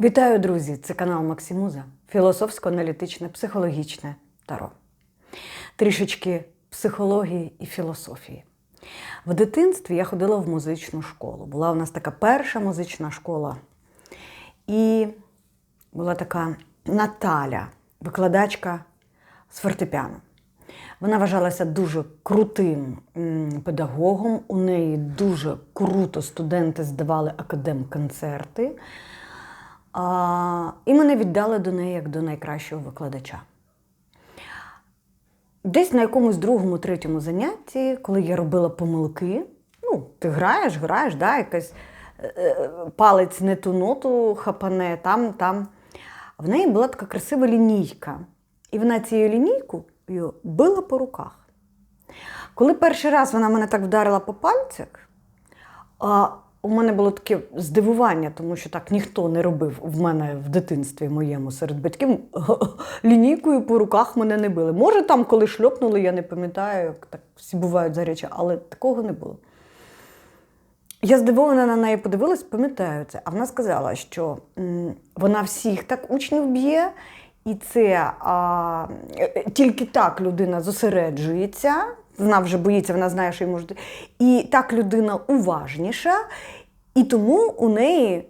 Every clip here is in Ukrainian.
Вітаю, друзі! Це канал Максимуза, філософсько-аналітичне, психологічне таро. Трішечки психології і філософії. В дитинстві я ходила в музичну школу. Була у нас така перша музична школа. І була така Наталя, викладачка з фортепіано. Вона вважалася дуже крутим педагогом. У неї дуже круто студенти здавали академ-концерти. А, і мене віддали до неї як до найкращого викладача. Десь на якомусь другому, третьому занятті, коли я робила помилки, ну, ти граєш, граєш, да, якась е, е, палець не ту ноту хапане, там, там. В неї була така красива лінійка. І вона цією лінійкою била по руках. Коли перший раз вона мене так вдарила по пальцях, у мене було таке здивування, тому що так ніхто не робив в мене в дитинстві моєму серед батьків. Лінійкою по руках мене не били. Може, там, коли шльопнули, я не пам'ятаю, як так всі бувають зарячі, але такого не було. Я здивована на неї подивилась, пам'ятаю це. А вона сказала, що вона всіх так учнів б'є, і це а, е, тільки так людина зосереджується. Вона вже боїться, вона знає, що їй можуть. І так людина уважніша, і тому у неї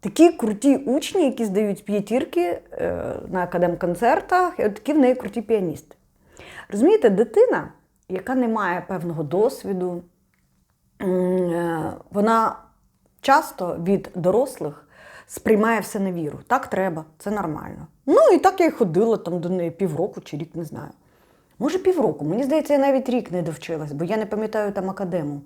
такі круті учні, які здають п'ятірки е, на академ-концертах, і от такі в неї круті піаністи. Розумієте, дитина, яка не має певного досвіду, е, вона часто від дорослих сприймає все на віру. Так треба, це нормально. Ну і так я й ходила там до неї півроку чи рік, не знаю. Може, півроку. Мені здається, я навіть рік не довчилась, бо я не пам'ятаю там академу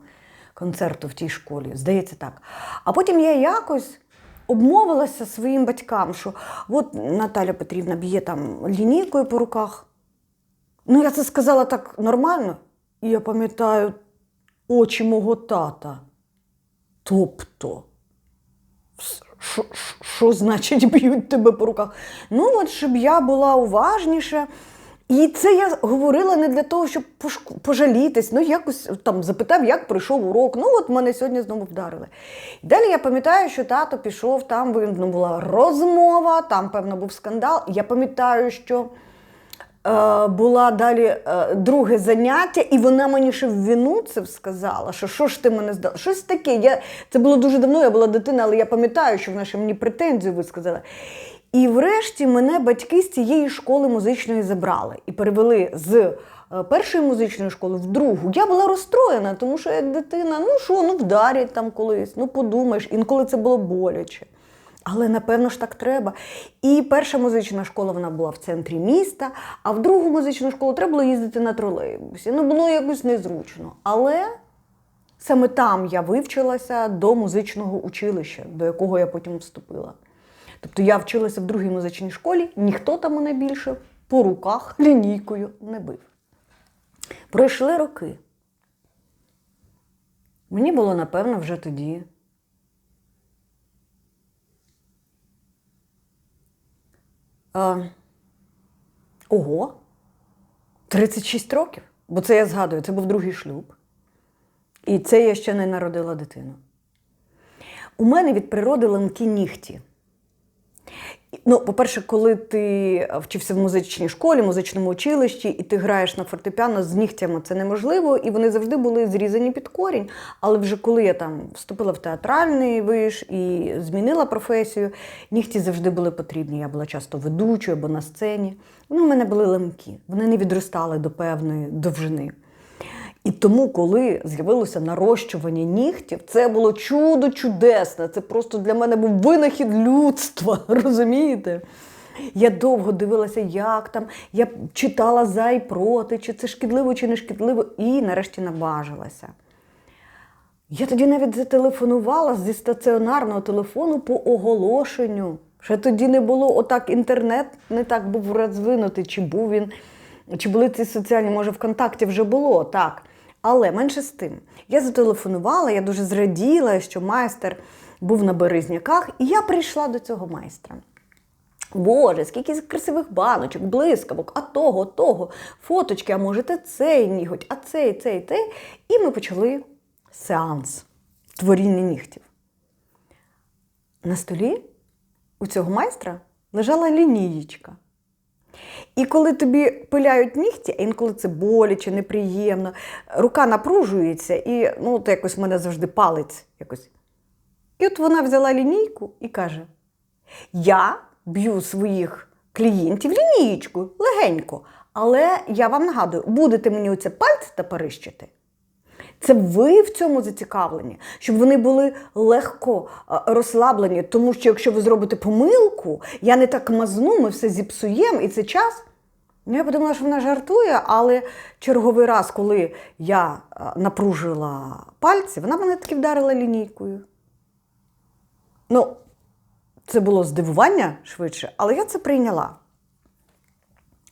концерту в тій школі. Здається, так. А потім я якось обмовилася своїм батькам, що от Наталя Петрівна б'є там лінійкою по руках. Ну, я це сказала так нормально, і я пам'ятаю очі мого тата. Тобто, що- значить б'ють тебе по руках? Ну, от щоб я була уважніша. І це я говорила не для того, щоб пожалітись, ну якось там запитав, як пройшов урок. Ну, от мене сьогодні знову вдарили. І далі я пам'ятаю, що тато пішов, там ну, була розмова, там, певно, був скандал. Я пам'ятаю, що е, була далі е, друге заняття, і вона мені ще в вину це сказала, що що ж ти мене здала? Щось таке. Я, це було дуже давно, я була дитина, але я пам'ятаю, що вона ще мені претензію висказала. І врешті мене батьки з цієї школи музичної забрали і перевели з е, першої музичної школи в другу. Я була розстроєна, тому що як дитина, ну що, ну вдарять там колись, ну подумаєш, інколи це було боляче. Але напевно ж так треба. І перша музична школа вона була в центрі міста, а в другу музичну школу треба було їздити на тролейбусі. Ну, було якось незручно. Але саме там я вивчилася до музичного училища, до якого я потім вступила. Тобто я вчилася в другій музичній школі, ніхто там мене більше по руках лінійкою не бив. Пройшли роки. Мені було, напевно, вже тоді. А, ого, 36 років. Бо це я згадую, це був другий шлюб. І це я ще не народила дитину. У мене від природи ламкі нігті. Ну, по-перше, коли ти вчився в музичній школі, музичному училищі, і ти граєш на фортепіано з нігтями, це неможливо, і вони завжди були зрізані під корінь. Але вже коли я там вступила в театральний виш і змінила професію, нігті завжди були потрібні. Я була часто ведучою або на сцені. Вони в мене були ламкі, вони не відростали до певної довжини. І тому, коли з'явилося нарощування нігтів, це було чудо чудесне. Це просто для мене був винахід людства. Розумієте? Я довго дивилася, як там, я читала за і проти, чи це шкідливо, чи не шкідливо, і нарешті наважилася. Я тоді навіть зателефонувала зі стаціонарного телефону по оголошенню. Ще тоді не було отак, інтернет не так був розвинутий, чи був він, чи були ці соціальні, може, ВКонтакті вже було, так. Але менше з тим. Я зателефонувала, я дуже зраділа, що майстер був на березняках, і я прийшла до цього майстра. Боже, скільки красивих баночок, блискавок, а того, того, фоточки, а можете цей ніготь, а цей, цей, цей. І ми почали сеанс творіння нігтів. На столі у цього майстра лежала лінієчка. І коли тобі пиляють нігті, а інколи це боляче, неприємно, рука напружується, і ну, от якось в мене завжди палець якось. І от вона взяла лінійку і каже: Я б'ю своїх клієнтів лінієчкою легенько, але я вам нагадую, будете мені оце пальці та перищити. Це ви в цьому зацікавлені, щоб вони були легко е, розслаблені, тому що якщо ви зробите помилку, я не так мазну, ми все зіпсуємо, і це час. Ну, я подумала, що вона жартує, але черговий раз, коли я е, напружила пальці, вона мене таки вдарила лінійкою. Ну, це було здивування швидше, але я це прийняла.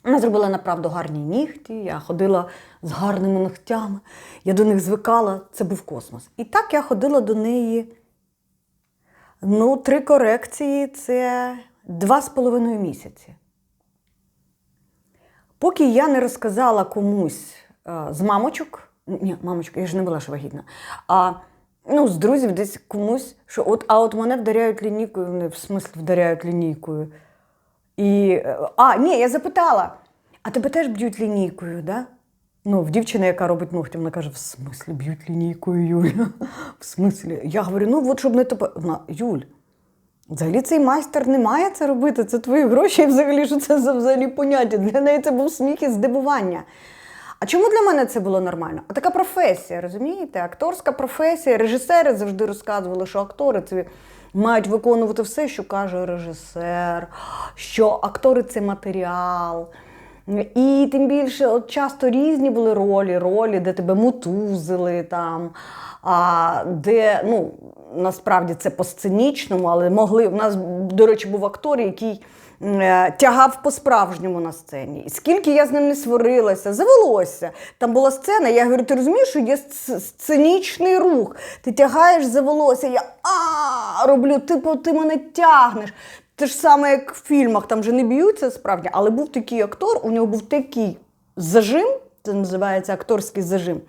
Вона зробила направду гарні нігті, я ходила з гарними ногтями, я до них звикала, це був космос. І так я ходила до неї. Ну, три корекції це два з половиною місяці. Поки я не розказала комусь е, з мамочок, ні, мамочок, я ж не була ж вагітна, а ну, з друзів десь комусь, що от, а от мене вдаряють лінійкою, вони в смислі вдаряють лінійкою. І, е, а, ні, я запитала, а тебе теж б'ють лінійкою, да? Ну, в дівчини, яка робить ногті, вона каже, в смислі б'ють лінійкою, Юля? В смислі? Я говорю, ну от щоб не топе. Вона, Юль, взагалі цей майстер не має це робити, це твої гроші, і взагалі, що це за взагалі поняття. Для неї це був сміх і здивування. А чому для мене це було нормально? А така професія, розумієте? Акторська професія. Режисери завжди розказували, що актори це мають виконувати все, що каже режисер, що актори це матеріал. І тим більше, от часто різні були ролі, ролі, де тебе мутузили там, а, де, ну, насправді це по-сценічному, але могли. У нас, до речі, був актор, який тягав по-справжньому на сцені. І скільки я з ним не сварилася, завелося. Там була сцена, я говорю, ти розумієш, що є сценічний рух. Ти тягаєш за волосся, я а роблю, типу, ти мене тягнеш. Те ж саме, як в фільмах, там же не б'ються справді, але був такий актор, у нього був такий зажим, це називається акторський зажим.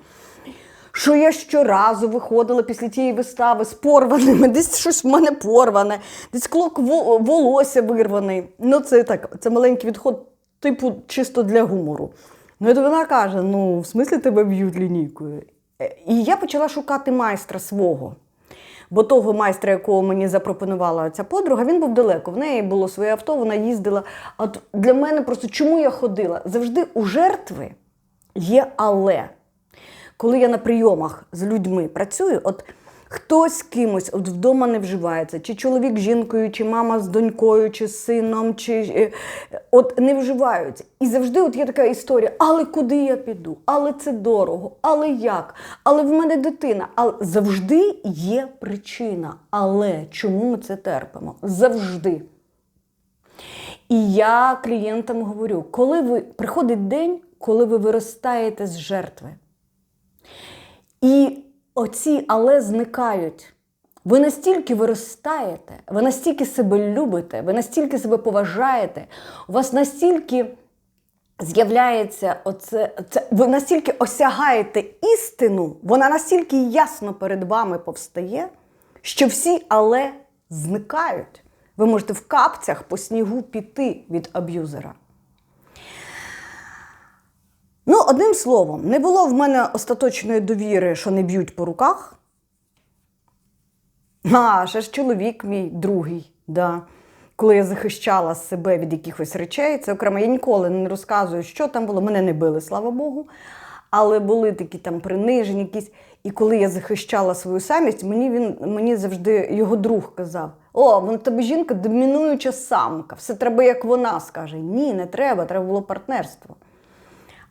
Що я щоразу виходила після тієї вистави з порваними, десь щось в мене порване, десь клок волосся вирваний. Ну, це так, це маленький відход, типу, чисто для гумору. Ну, і то вона каже: ну, в смислі тебе б'ють лінійкою. Е, І я почала шукати майстра свого. Бо того майстра, якого мені запропонувала ця подруга, він був далеко. В неї було своє авто, вона їздила. От для мене просто чому я ходила? Завжди у жертви є але. Коли я на прийомах з людьми працюю, от хтось кимось от вдома не вживається, чи чоловік з жінкою, чи мама з донькою, чи з сином, чи е, от не вживаються. І завжди от є така історія: але куди я піду? Але це дорого, але як? Але в мене дитина. Але завжди є причина. Але чому ми це терпимо? Завжди. І я клієнтам говорю, коли ви приходить день, коли ви виростаєте з жертви. І оці але зникають. Ви настільки виростаєте, ви настільки себе любите, ви настільки себе поважаєте, у вас настільки з'являється оце, це, ви настільки осягаєте істину, вона настільки ясно перед вами повстає, що всі але зникають. Ви можете в капцях по снігу піти від аб'юзера. Ну, одним словом, не було в мене остаточної довіри, що не б'ють по руках. А, ще ж чоловік мій другий, да. коли я захищала себе від якихось речей, це окремо. Я ніколи не розказую, що там було. Мене не били, слава Богу. Але були такі там приниження, якісь. І коли я захищала свою самість, мені він мені завжди його друг казав: О, вон тебе жінка домінуюча самка, все треба, як вона скаже. Ні, не треба, треба було партнерство.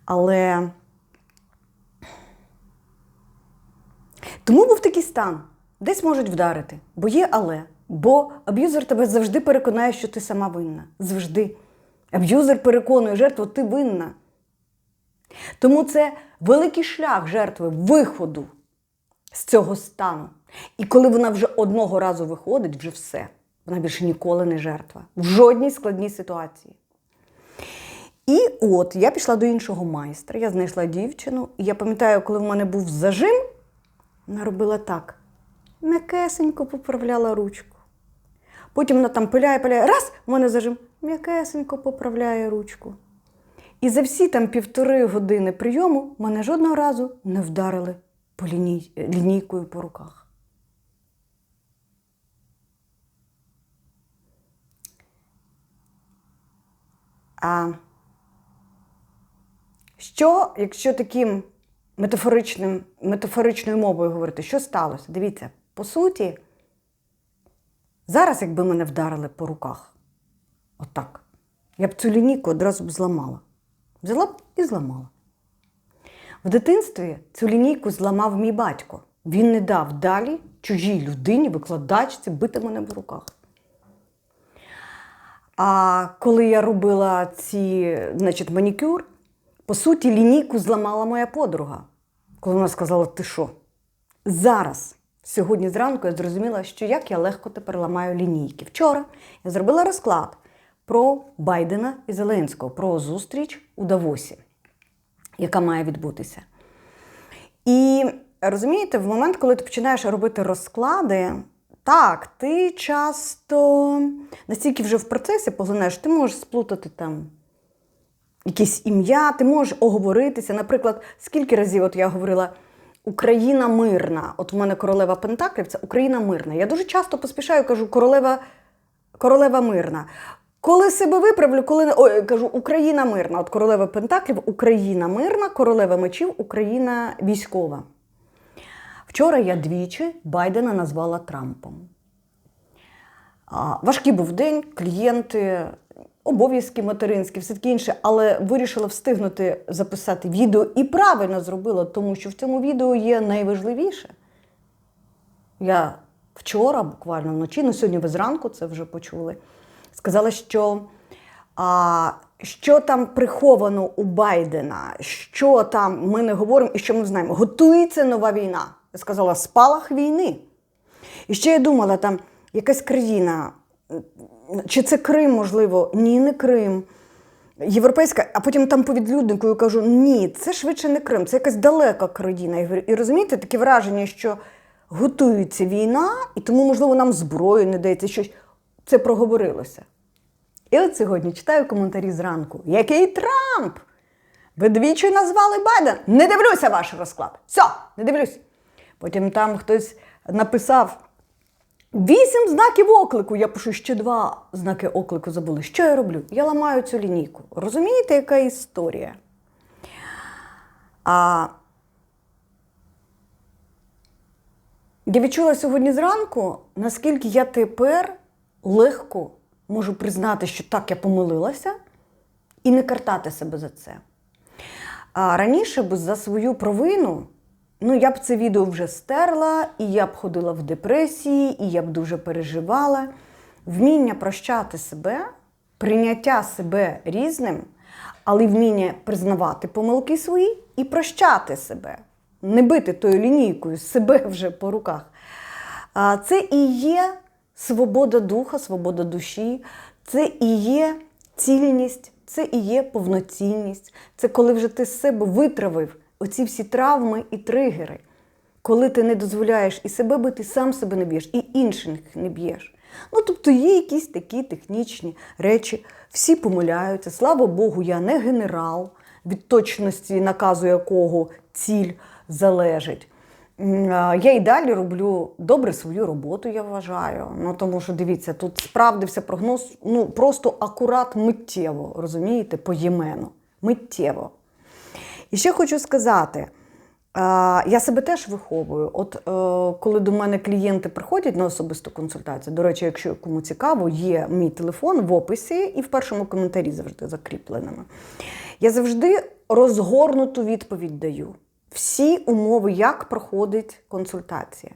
Але тому був такий стан. Десь можуть вдарити, бо є але. Бо аб'юзер тебе завжди переконає, що ти сама винна. Завжди. Аб'юзер переконує жертву, ти винна. Тому це великий шлях жертви виходу з цього стану. І коли вона вже одного разу виходить, вже все. Вона більше ніколи не жертва. В жодній складній ситуації. І от я пішла до іншого майстра, я знайшла дівчину, і я пам'ятаю, коли в мене був зажим, вона робила так: м'якесенько поправляла ручку. Потім вона там пиляє, пиляє, раз, в мене зажим, м'якесенько поправляє ручку. І за всі там півтори години прийому мене жодного разу не вдарили по ліній, лінійкою по руках. А що, якщо таким метафоричним, метафоричною мовою говорити, що сталося? Дивіться, по суті, зараз, якби мене вдарили по руках, отак, я б цю лінійку одразу б зламала. Взяла б і зламала. В дитинстві цю лінійку зламав мій батько. Він не дав далі чужій людині, викладачці, бити мене в руках. А коли я робила ці, значить, манікюр, по суті, лінійку зламала моя подруга. Коли вона сказала, ти що? Зараз, сьогодні зранку, я зрозуміла, що як я легко тепер ламаю лінійки. Вчора я зробила розклад про Байдена і Зеленського, про зустріч у Давосі, яка має відбутися. І розумієте, в момент, коли ти починаєш робити розклади, так, ти часто настільки вже в процесі поглинаєш, ти можеш сплутати там якесь ім'я, ти можеш оговоритися. Наприклад, скільки разів от я говорила Україна мирна. От у мене королева Пентаклів це Україна мирна. Я дуже часто поспішаю, кажу королева, королева мирна. Коли себе виправлю, коли ой, кажу Україна мирна. От королева Пентаклів, Україна мирна, королева мечів, Україна військова. Вчора я двічі Байдена назвала Трампом. Важкий був день, клієнти, обов'язки материнські, все таке інше, але вирішила встигнути записати відео і правильно зробила, тому що в цьому відео є найважливіше. Я вчора, буквально вночі, ну сьогодні ви зранку це вже почули, сказала, що а, що там приховано у Байдена, що там ми не говоримо і що ми знаємо. Готується нова війна. Я сказала, спалах війни. І ще я думала, там якась країна, чи це Крим, можливо, ні, не Крим. Європейська, а потім там по відлюднику я кажу: ні, це швидше не Крим, це якась далека країна. І розумієте, таке враження, що готується війна, і тому, можливо, нам зброю не дається щось. Це проговорилося. І от сьогодні читаю коментарі зранку. Який Трамп? Ви двічі назвали Байден? Не дивлюся ваш розклад. Все, не дивлюсь. Потім там хтось написав вісім знаків оклику. Я пишу ще два знаки оклику забули. Що я роблю? Я ламаю цю лінійку. Розумієте, яка історія? А я відчула сьогодні зранку, наскільки я тепер легко можу признати, що так я помилилася, і не картати себе за це. А раніше б за свою провину, ну я б це відео вже стерла, і я б ходила в депресії, і я б дуже переживала. Вміння прощати себе, прийняття себе різним, але вміння признавати помилки свої і прощати себе, не бити тою лінійкою себе вже по руках. Це і є свобода духа, свобода душі, це і є цільність, це і є повноцінність. Це коли вже ти з себе витравив оці всі травми і тригери. Коли ти не дозволяєш і себе бити, сам себе не б'єш, і інших не б'єш. Ну, тобто є якісь такі технічні речі, всі помиляються. Слава Богу, я не генерал, від точності наказу якого ціль залежить. Я і далі роблю добре свою роботу, я вважаю. Ну тому що дивіться, тут справдився прогноз ну просто акурат миттєво, розумієте, поємено. Миттєво. І ще хочу сказати. Я себе теж виховую. От е, коли до мене клієнти приходять на особисту консультацію, до речі, якщо кому цікаво, є мій телефон в описі і в першому коментарі завжди закріпленими. Я завжди розгорнуту відповідь даю. Всі умови, як проходить консультація.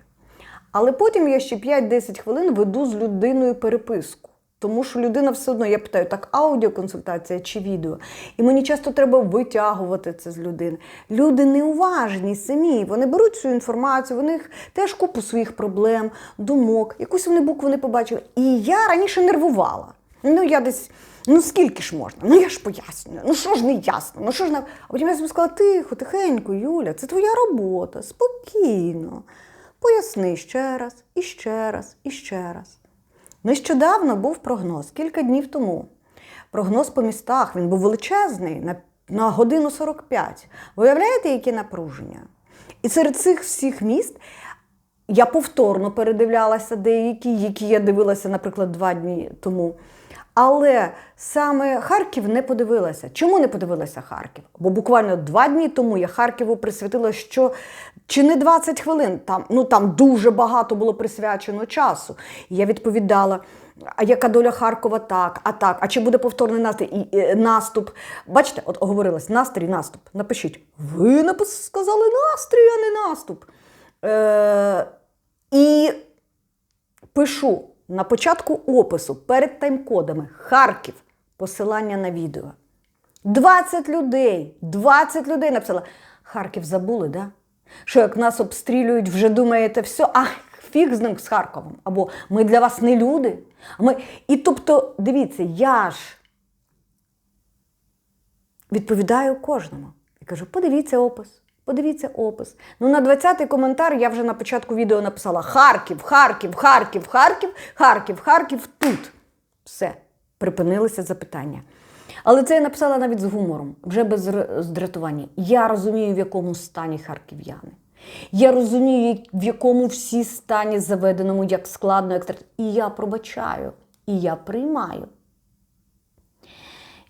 Але потім я ще 5-10 хвилин веду з людиною переписку. Тому що людина все одно, я питаю, так аудіоконсультація чи відео. І мені часто треба витягувати це з людини. Люди неуважні самі, вони беруть цю інформацію, в них теж купу своїх проблем, думок, якусь вони букву не побачили. І я раніше нервувала. Ну, я десь, ну скільки ж можна? Ну я ж пояснюю, ну що ж не ясно, ну що ж не. А потім я собі сказала, тихо, тихенько, Юля, це твоя робота, спокійно. Поясни ще раз, і ще раз, і ще раз. Нещодавно був прогноз, кілька днів тому. Прогноз по містах, він був величезний на, на годину 45. Виявляєте, які напруження? І серед цих всіх міст я повторно передивлялася деякі, які я дивилася, наприклад, два дні тому. Але саме Харків не подивилася. Чому не подивилася Харків? Бо буквально два дні тому я Харкову присвятила що чи не 20 хвилин. Там, ну, там дуже багато було присвячено часу. Я відповідала. А яка доля Харкова так, а так, а чи буде повторний настрій, е, наступ? Бачите, от оговорилось, настрій, наступ. Напишіть. Ви напис- сказали настрій, а не наступ. Е, і пишу на початку опису перед тайм-кодами Харків, посилання на відео. 20 людей, 20 людей написали. Харків забули, да? Що як нас обстрілюють, вже думаєте, все, а фіг з ним з Харковом. Або ми для вас не люди. Ми... І тобто, дивіться, я ж відповідаю кожному. І кажу: подивіться опис, подивіться опис. Ну, на 20-й коментар я вже на початку відео написала: Харків, Харків, Харків, Харків, Харків, Харків тут. Все, припинилися запитання. Але це я написала навіть з гумором, вже без здратування. Я розумію, в якому стані харків'яни. Я розумію, в якому всі стані заведеному, як складно, як І я пробачаю, і я приймаю.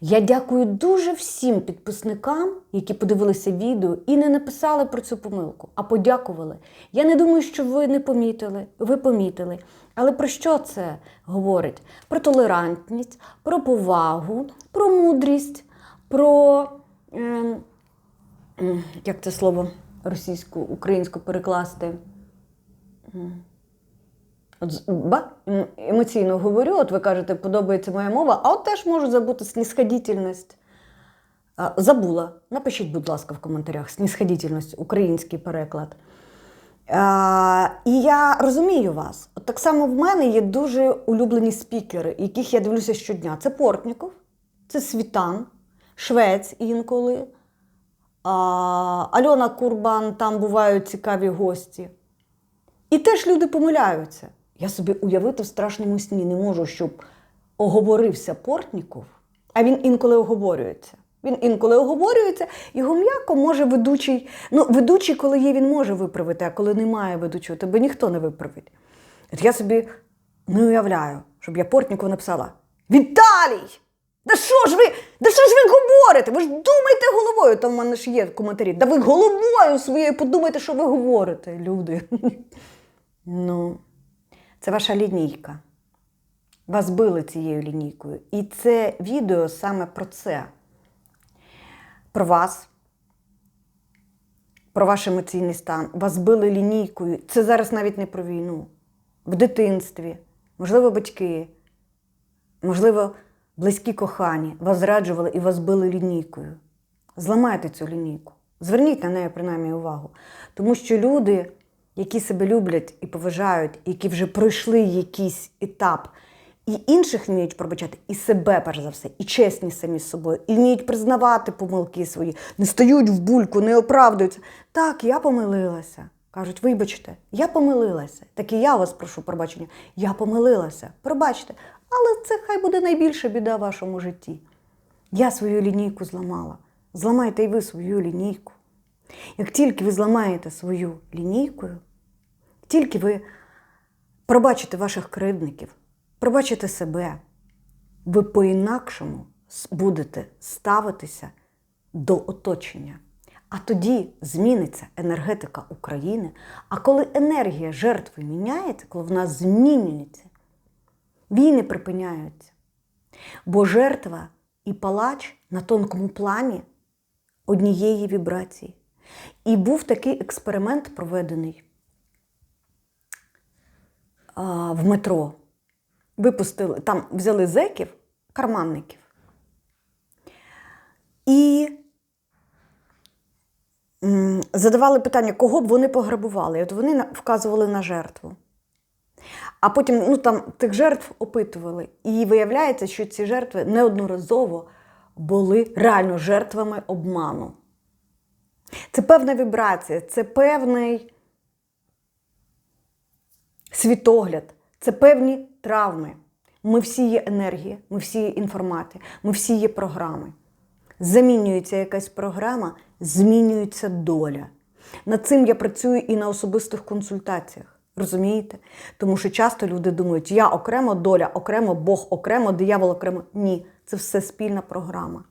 Я дякую дуже всім підписникам, які подивилися відео і не написали про цю помилку, а подякували. Я не думаю, що ви не помітили, ви помітили. Але про що це говорить? Про толерантність, про повагу, про мудрість, про. м, як це слово російську, українську перекласти? Ба, ем- емоційно говорю, от ви кажете, подобається моя мова, а от теж можу забути снісходительність. А, Забула. Напишіть, будь ласка, в коментарях снісходительність, український переклад. А, і я розумію вас. От так само в мене є дуже улюблені спікери, яких я дивлюся щодня. Це Портніков, це Світан, Швець інколи. А, Альона Курбан, там бувають цікаві гості. І теж люди помиляються. Я собі уявити в страшному сні не можу, щоб оговорився Портніков, а він інколи оговорюється. Він інколи оговорюється, його м'яко може ведучий. Ну, ведучий, коли є, він може виправити, а коли немає ведучого, тебе ніхто не виправить. Я собі не уявляю, щоб я Портнікову написала: Віталій! Да що ж ви, да що ж ви говорите? Ви ж думайте головою, там в мене ж є коментарі. Да ви головою своєю подумайте, що ви говорите, люди. Ну, це ваша лінійка. Вас били цією лінійкою. І це відео саме про це. Про вас, про ваш емоційний стан. Вас били лінійкою. Це зараз навіть не про війну. В дитинстві, можливо, батьки, можливо, близькі кохані вас зраджували і вас били лінійкою. Зламайте цю лінійку. Зверніть на неї принаймні увагу. Тому що люди, які себе люблять і поважають, які вже пройшли якийсь етап, і інших вміють пробачати, і себе, перш за все, і чесні самі з собою, і вміють признавати помилки свої, не стають в бульку, не оправдуються. Так, я помилилася. Кажуть, вибачте, я помилилася. Так і я вас прошу пробачення. Я помилилася. Пробачте. Але це хай буде найбільша біда в вашому житті. Я свою лінійку зламала. Зламайте і ви свою лінійку. Як тільки ви зламаєте свою лінійкою, тільки ви пробачите ваших кривдників, пробачите себе, ви по-інакшому будете ставитися до оточення. А тоді зміниться енергетика України. А коли енергія жертви міняється, коли вона змінюється, війни припиняються. Бо жертва і палач на тонкому плані однієї вібрації. І був такий експеримент проведений а, в метро. Випустили, там взяли зеків, карманників. І задавали питання, кого б вони пограбували. От вони вказували на жертву. А потім ну, там, тих жертв опитували. І виявляється, що ці жертви неодноразово були реально жертвами обману. Це певна вібрація, це певний світогляд, це певні травми. Ми всі є енергія, ми всі є інформати, ми всі є програми. Замінюється якась програма, змінюється доля. Над цим я працюю і на особистих консультаціях. Розумієте? Тому що часто люди думають, я окремо, доля окремо, Бог окремо, диявол окремо. Ні, це все спільна програма.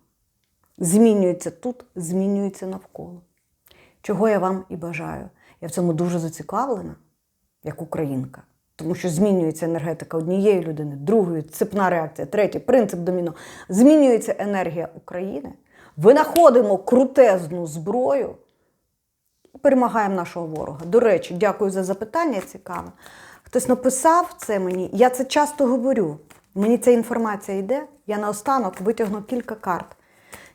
Змінюється тут, змінюється навколо. Чого я вам і бажаю. Я в цьому дуже зацікавлена, як українка. Тому що змінюється енергетика однієї людини, другої, цепна реакція, третя, принцип доміно. Змінюється енергія України. Винаходимо крутезну зброю і перемагаємо нашого ворога. До речі, дякую за запитання, цікаве. Хтось написав це мені, я це часто говорю. Мені ця інформація йде, я наостанок витягну кілька карт.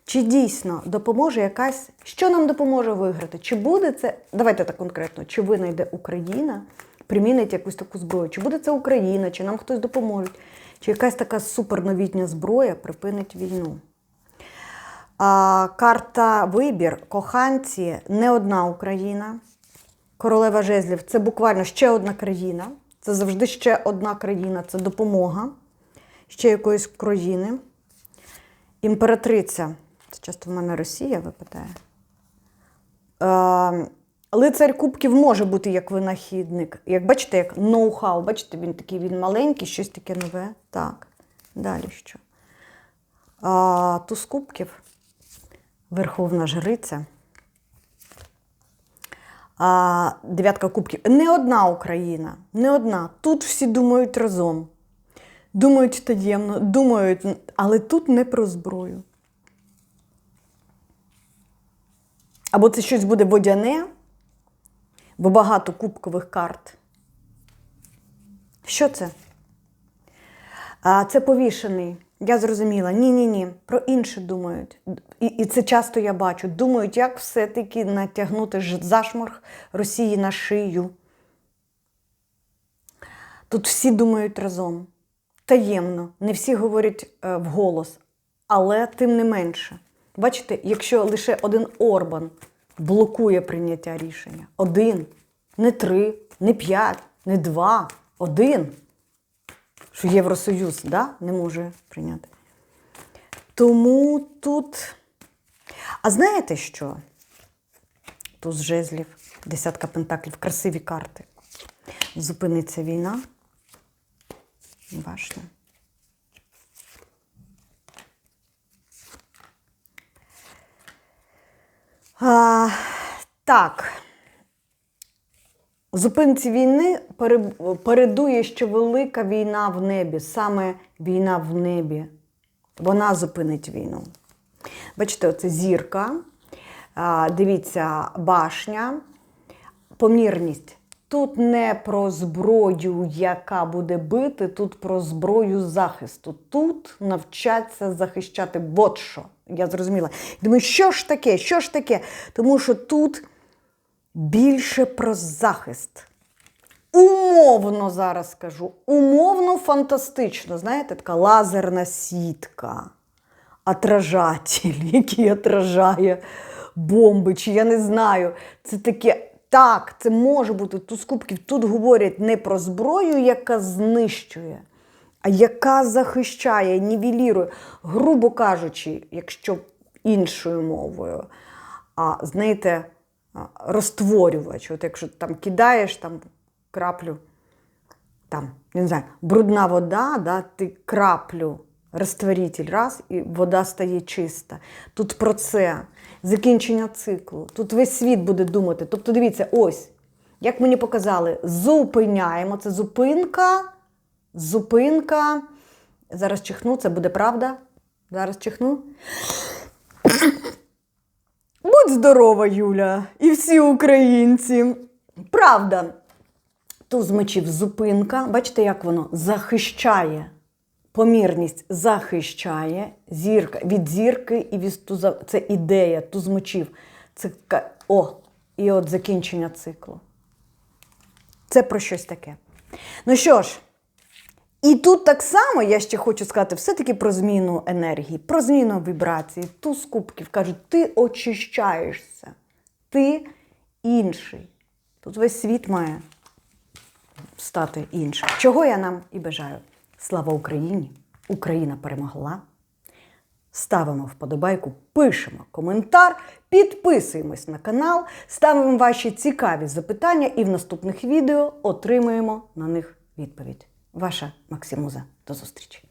Чи дійсно допоможе якась, що нам допоможе виграти? Чи буде це, давайте так конкретно, чи винайде Україна, примінить якусь таку зброю? Чи буде це Україна, чи нам хтось допоможе? Чи якась така суперновітня зброя припинить війну? А, карта Вибір, коханці, не одна Україна. Королева жезлів це буквально ще одна країна. Це завжди ще одна країна, це допомога ще якоїсь країни. Імператриця. Це часто в мене Росія випадає. Е, лицар Кубків може бути як винахідник. Як бачите, як ноу-хау. Бачите, він такий він маленький, щось таке нове. Так. Далі що? А, туз Кубків. Верховна жриця. А, дев'ятка кубків. Не одна Україна, не одна. Тут всі думають разом. Думають таємно, думають, але тут не про зброю. Або це щось буде водяне, бо багато кубкових карт. Що це? А, Це повішений. Я зрозуміла. Ні-ні ні. Про інше думають. І, і це часто я бачу. Думають, як все-таки натягнути зашморг Росії на шию. Тут всі думають разом. Таємно. Не всі говорять е, вголос. Але тим не менше. Бачите, якщо лише один Орбан блокує прийняття рішення, один, не три, не п'ять, не два, один що Євросоюз да, не може прийняти. Тому тут. А знаєте що? Туз жезлів, десятка пентаклів, красиві карти. Зупиниться війна. Бачите. А, так. Зупинці війни передує ще велика війна в небі, саме війна в небі. Вона зупинить війну. Бачите, оце зірка. А, Дивіться, башня, помірність. Тут не про зброю, яка буде бити, тут про зброю захисту. Тут навчаться захищати. От що. Я зрозуміла. Думаю, що ж таке? Що ж таке? Тому що тут більше про захист. Умовно зараз скажу. Умовно фантастично. Знаєте, така лазерна сітка, отражатель, який отражає бомби, чи я не знаю. Це таке. Так, це може бути туз кубків. Тут говорять не про зброю, яка знищує, яка захищає, нівелірує. Грубо кажучи, якщо іншою мовою. А знаєте, розтворювач. От якщо там кидаєш там краплю, там, не знаю, брудна вода, да, ти краплю, розтворитель, раз, і вода стає чиста. Тут про це закінчення циклу. Тут весь світ буде думати. Тобто, дивіться, ось, як мені показали, зупиняємо. Це зупинка, зупинка. Зараз чихну, це буде правда. Зараз чихну. Будь здорова, Юля, і всі українці. Правда, туз мечів зупинка. Бачите, як воно захищає. Помірність захищає зірка від зірки і від туза. Це ідея, туз мечів. Це о, і от закінчення циклу. Це про щось таке. Ну що ж, і тут так само я ще хочу сказати все-таки про зміну енергії, про зміну вібрації. Туз кубків кажуть, ти очищаєшся, ти інший. Тут весь світ має стати іншим. Чого я нам і бажаю. Слава Україні! Україна перемогла! Ставимо вподобайку, пишемо коментар, підписуємось на канал, ставимо ваші цікаві запитання і в наступних відео отримуємо на них відповідь. Ваша Максимуза. До зустрічі!